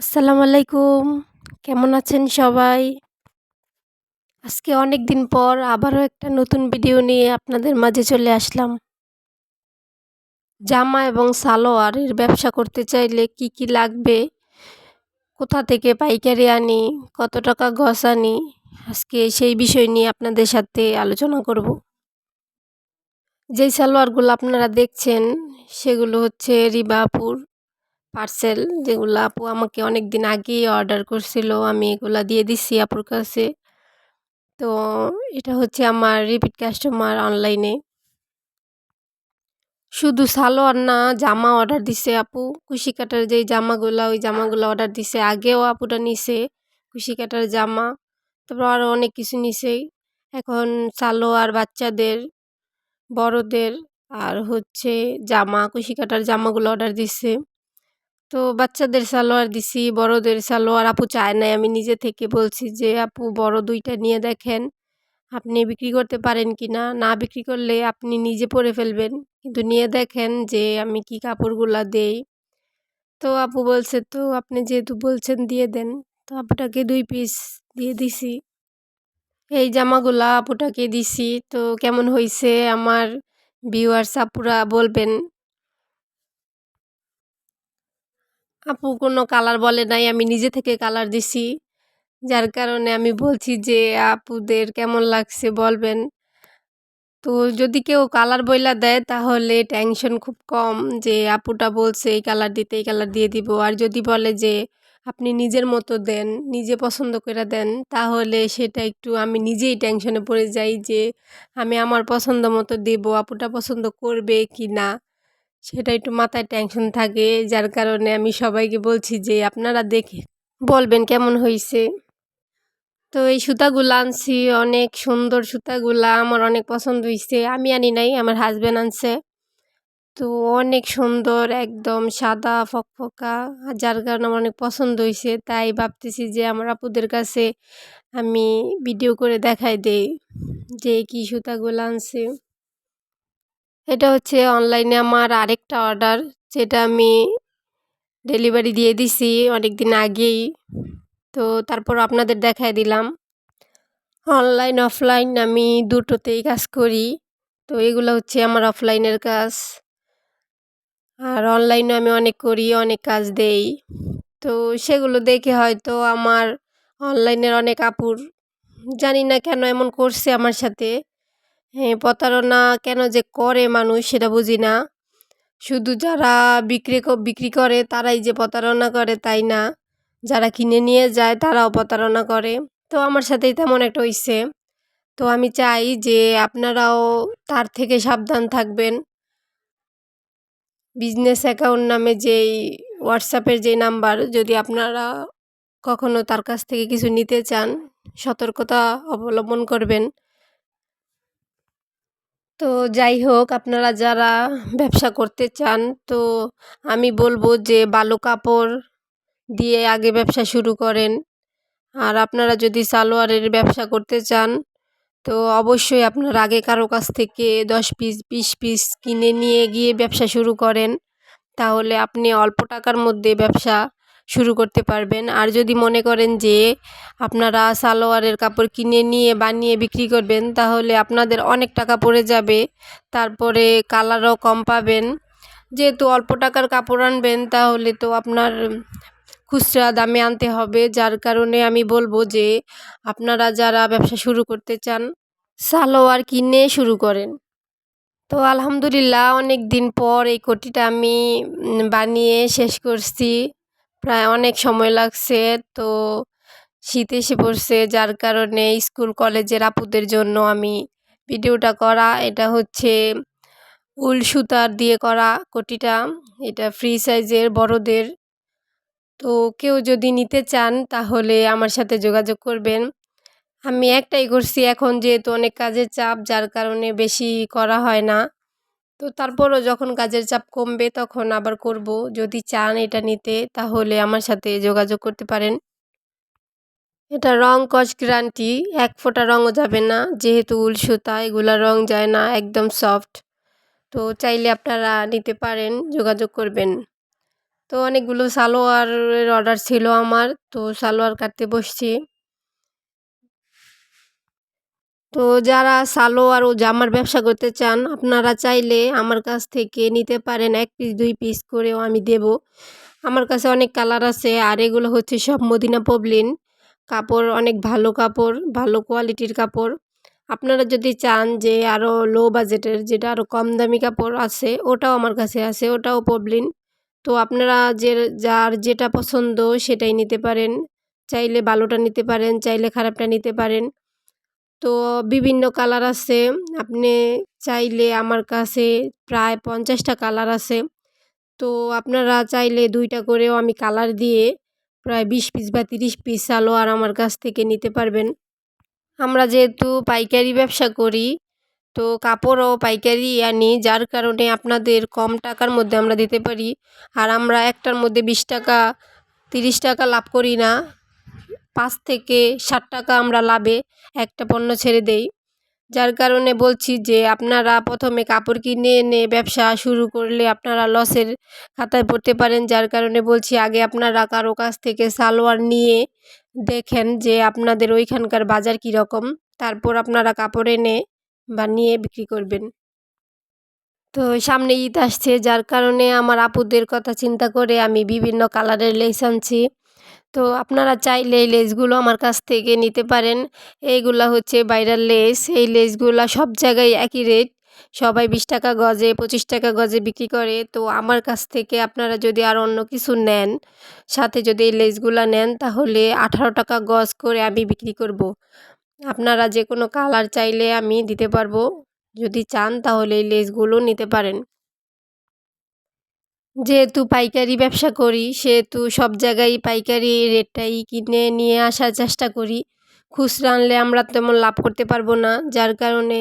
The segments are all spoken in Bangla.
আসসালামু আলাইকুম। কেমন আছেন সবাই? আজকে অনেক দিন পর আবারও একটা নতুন ভিডিও নিয়ে আপনাদের মাঝে চলে আসলাম। জামা এবং সালোয়ারের ব্যবসা করতে চাইলে কি কি লাগবে? কোথা থেকে পাইকারি আনি? কত টাকা গছ আনি? আজকে সেই বিষয় নিয়ে আপনাদের সাথে আলোচনা করব। যেই সালোয়ারগুলো আপনারা দেখছেন, সেগুলো হচ্ছে রিবাপুর পার্সেল যেগুলো আপু আমাকে অনেক দিন আগেই অর্ডার করছিল, আমি এগুলা দিয়ে দিচ্ছি আপুর কাছে। তো এটা হচ্ছে আমার রিপিট কাস্টমার অনলাইনে শুধু সালোয়ার না, জামা অর্ডার দিছে আপু। কুশি কাটার যেই জামাগুলো, ওই জামাগুলো অর্ডার দিছে, আগেও আপুটা নিছে কুশি কাটার জামা। তারপর আরও অনেক কিছু নিছেই এখন সালোয়ার বাচ্চাদের, বড়দের, আর হচ্ছে জামা, কুশি কাটার জামাগুলো অর্ডার দিছে। তো বাচ্চাদের সালোয়ার দিছি, বড়দের সালোয়ার আপু চায় নাই। আমি নিজে থেকে বলছি যে, আপু, বড় দুইটা নিয়ে দেখেন, আপনি বিক্রি করতে পারেন কি না? না বিক্রি করলে আপনি নিজে পরে ফেলবেন। কিন্তু নিয়ে দেখেন যে, আমি কি কাপড়গুলা দেই। তো আপু বলছে, তো আপনি যেহেতু বলছেন দিয়ে দেন, তো আপুটাকে দুই পিস দিয়ে দিছি। এই জামাগুলা আপুটাকে দিছি, তো কেমন হয়েছে আমার ভিউয়ার্স আপুরা বলবেন। আপু কোনো কালার বলে নাই, আমি নিজে থেকে কালার দিছি। যার কারণে আমি বলছি যে, আপুদের কেমন লাগছে বলবেন? তো যদি কেউ কালার বইলা দেয়, তাহলে টেনশন খুব কম যে, আপুটা বলছে এই কালার দিতে, এই কালার দিয়ে দিব। আর যদি বলে যে, আপনি নিজের মতো দেন, নিজে পছন্দ করে দেন, তাহলে সেটা একটু আমি নিজেই টেনশনে পড়ে যাই যে, আমি আমার পছন্দ মতো দেব, আপুটা পছন্দ করবে কি না সেটা একটু মাথায় টেনশন থাকে, যার কারণে আমি সবাইকে বলছি যে, আপনারা দেখে বলবেন কেমন হয়েছে তো এই সুতাগুলো আনছি, অনেক সুন্দর সুতাগুলা, আমার অনেক পছন্দ হয়েছে আমি আনি নাই, আমার হাজব্যান্ড আনছে। তো অনেক সুন্দর, একদম সাদা, ফকফকা, যার কারণে আমার অনেক পছন্দ হয়েছে তাই ভাবতেছি যে, আমার আপুদের কাছে আমি ভিডিও করে দেখাই দেই যে, কি সুতাগুলো আনছে। এটা হচ্ছে অনলাইনে আমার আরেকটা অর্ডার, যেটা আমি ডেলিভারি দিয়ে দিছি অনেক দিন আগেই। তো তারপর আপনাদের দেখায় দিলাম। অনলাইন, অফলাইন আমি দুটোতেই কাজ করি। তো এগুলো হচ্ছে আমার অফলাইনের কাজ। আর অনলাইনে আমি অনেক করি, অনেক কাজ দেই। তো সেগুলো দেখে হয়তো আমার অনলাইনের অনেক আপুর, জানি না কেন এমন করছে আমার সাথে। হ্যাঁ প্রতারণা কেন যে করে মানুষ সেটা বুঝি না। শুধু যারা বিক্রি বিক্রি করে তারাই যে প্রতারণা করে তাই না। যারা কিনে নিয়ে যায় তারাও প্রতারণা করে। তো আমার সাথেই তেমন একটা হইছে। তো আমি চাই যে আপনারাও তার থেকে সাবধান থাকবেন। বিজনেস অ্যাকাউন্ট নামে যেই হোয়াটসঅ্যাপের যে নাম্বার, যদি আপনারা কখনো তার কাছ থেকে কিছু নিতে চান, সতর্কতা অবলম্বন করবেন। তো যাই হোক, আপনারা যারা ব্যবসা করতে চান, তো আমি বলব যে বালু কাপড় দিয়ে আগে ব্যবসা শুরু করেন। আর আপনারা যদি সালোয়ারের ব্যবসা করতে চান, তো অবশ্যই আপনারা আগে কারও কাছ থেকে দশ পিস, বিশ পিস কিনে নিয়ে গিয়ে ব্যবসা শুরু করেন। তাহলে আপনি অল্প টাকার মধ্যে ব্যবসা শুরু করতে পারবেন। আর যদি মনে করেন যে আপনারা সালোয়ারের কাপড় কিনে নিয়ে, বানিয়ে বিক্রি করবেন, তাহলে আপনাদের অনেক টাকা পড়ে যাবে। তারপরে কালারও কম পাবেন। যেহেতু অল্প টাকার কাপড় আনবেন, তাহলে তো আপনার খুচরা দামে আনতে হবে। যার কারণে আমি বলব যে আপনারা যারা ব্যবসা শুরু করতে চান, সালোয়ার কিনে শুরু করেন। তো আলহামদুলিল্লাহ অনেক দিন পর এই কোটিটা আমি বানিয়ে শেষ করছি। প্রায় অনেক সময় লাগছে। তো শীত এসে পড়ছে, যার কারণে স্কুল, কলেজের আপুদের জন্য আমি ভিডিওটা করা। এটা হচ্ছে উল সুতার দিয়ে করা কোটিটা। এটা ফ্রি সাইজের বড়দের। তো কেউ যদি নিতে চান, তাহলে আমার সাথে যোগাযোগ করবেন। আমি একটাই করছি এখন, যেহেতু অনেক কাজের চাপ, যার কারণে বেশি করা হয় না। তো তারপরও যখন কাজের চাপ কমবে তখন আবার করব। যদি চান এটা নিতে তাহলে আমার সাথে যোগাযোগ করতে পারেন। এটা রং কচ গ্যারান্টি, এক ফোঁটা রঙও যাবে না। যেহেতু উল সুতা, এগুলা রং যায় না, একদম সফট। তো চাইলে আপনারা নিতে পারেন, যোগাযোগ করবেন। তো অনেকগুলো সালোয়ারের অর্ডার ছিল আমার, তো সালোয়ার কাটতে বসছি। তো যারা সালোয়ার ও জামার ব্যবসা করতে চান, আপনারা চাইলে আমার কাছ থেকে নিতে পারেন এক পিস, দুই পিস করেও আমি দেব। আমার কাছে অনেক কালার আছে আর এগুলো হচ্ছে সব মদিনা পবলিন। কাপড় অনেক ভালো কাপড়, ভালো কোয়ালিটির কাপড়। আপনারা যদি চান যে আরও লো বাজেটের, যেটা আরও কম দামি কাপড় আছে, ওটাও আমার কাছে আছে, ওটাও পবলিন। তো আপনারা যে, যার যেটা পছন্দ সেটাই নিতে পারেন। চাইলে ভালোটা নিতে পারেন, চাইলে খারাপটা নিতে পারেন। তো বিভিন্ন কালার আছে। আপনি চাইলে আমার কাছে প্রায় পঞ্চাশটা কালার আছে। তো আপনারা চাইলে দুইটা করেও আমি কালার দিয়ে প্রায় বিশ পিস বা তিরিশ পিস সালোয়ার আমার কাছ থেকে নিতে পারবেন। আমরা যেহেতু পাইকারি ব্যবসা করি, তো কাপড়ও পাইকারি আনি, যার কারণে আপনাদের কম টাকার মধ্যে আমরা দিতে পারি। আর আমরা একটার মধ্যে বিশ টাকা, তিরিশ টাকা লাভ করি না। পাঁচ থেকে ষাট টাকা আমরা লাভে একটা পণ্য ছেড়ে দেই। যার কারণে বলছি যে, আপনারা প্রথমে কাপড় কিনে এনে ব্যবসা শুরু করলে আপনারা লসের খাতায় পড়তে পারেন। যার কারণে বলছি, আগে আপনারা কারও কাছ থেকে সালোয়ার নিয়ে দেখেন যে, আপনাদের ওইখানকার বাজার কীরকম। তারপর আপনারা কাপড় এনে বা নিয়ে বিক্রি করবেন। তো সামনে ঈদ আসছে, যার কারণে আমার আপুদের কথা চিন্তা করে আমি বিভিন্ন কালারের লেস আনছি। তো আপনারা চাইলে এই লেসগুলো আমার কাছ থেকে নিতে পারেন। এইগুলা হচ্ছে বাইরাল লেস। এই লেসগুলা সব জায়গায় একই রেট। সবাই বিশ টাকা গজে, পঁচিশ টাকা গজে বিক্রি করে। তো আমার কাছ থেকে আপনারা যদি আর অন্য কিছু নেন, সাথে যদি এই লেসগুলো নেন, তাহলে আঠারো টাকা গজ করে আমি বিক্রি করব। আপনারা যে কোনো কালার চাইলে আমি দিতে পারব। যদি চান, তাহলে এই লেসগুলো নিতে পারেন। যেহেতু পাইকারি ব্যবসা করি, সেহেতু সব জায়গায় পাইকারি রেটটাই কিনে নিয়ে আসার চেষ্টা করি। খুচরা আনলে আমরা তেমন লাভ করতে পারব না। যার কারণে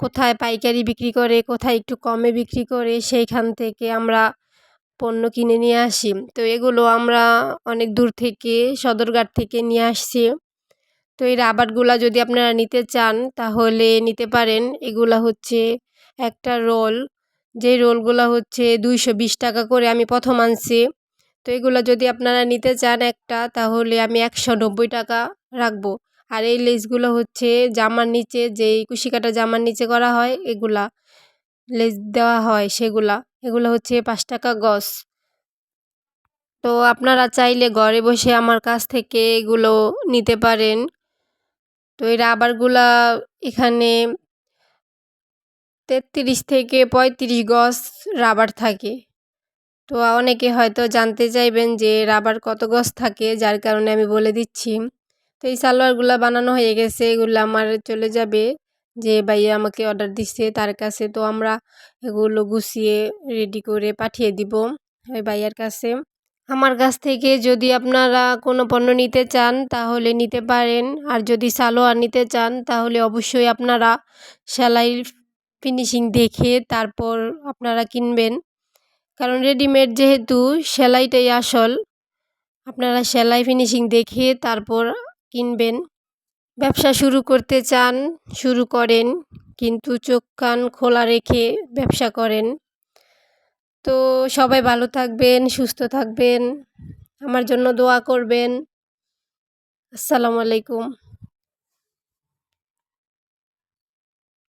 কোথায় পাইকারি বিক্রি করে, কোথায় একটু কমে বিক্রি করে, সেইখান থেকে আমরা পণ্য কিনে নিয়ে আসি। তো এগুলো আমরা অনেক দূর থেকে, সদরঘাট থেকে নিয়ে আসছি। তো এই রাবারগুলা যদি আপনারা নিতে চান, তাহলে নিতে পারেন। এগুলা হচ্ছে একটা রোল যে রোলগুলো হচ্ছে দুইশো বিশ টাকা করে আমি প্রথম আনছি। তো এগুলো যদি আপনারা নিতে চান একটা, তাহলে আমি একশো নব্বই টাকা রাখব। আর এই লেসগুলো হচ্ছে জামার নিচে, যেই কুশি কাটা জামার নিচে করা হয়, এগুলা লেস দেওয়া হয় সেগুলা। এগুলো হচ্ছে পাঁচ টাকা গস তো আপনারা চাইলে ঘরে বসে আমার কাছ থেকে এগুলো নিতে পারেন। তো এই রাবারগুলা এখানে তেত্রিশ থেকে পঁয়ত্রিশ গজ রাবার থাকে। তো অনেকে হয়তো জানতে চাইবেন যে রাবার কত গজ থাকে, যার কারণে আমি বলে দিচ্ছি। তো এই সালোয়ারগুলো বানানো হয়ে গেছে, এগুলো আমার চলে যাবে। যে ভাইয়া আমাকে অর্ডার দিচ্ছে তার কাছে তো আমরা এগুলো গুছিয়ে রেডি করে পাঠিয়ে দিব ওই ভাইয়ার কাছে। আমার কাছ থেকে যদি আপনারা কোনো পণ্য নিতে চান, তাহলে নিতে পারেন। আর যদি সালোয়ার নিতে চান, তাহলে অবশ্যই আপনারা সেলাই ফিনিশিং দেখে তারপর আপনারা কিনবেন। কারণ রেডিমেড যেহেতু সেলাইটাই আসল, আপনারা সেলাই ফিনিশিং দেখে তারপর কিনবেন। ব্যবসা শুরু করতে চান, শুরু করেন, কিন্তু চোখ কান খোলা রেখে ব্যবসা করেন। তো সবাই ভালো থাকবেন, সুস্থ থাকবেন, আমার জন্য দোয়া করবেন। আসসালামু আলাইকুম।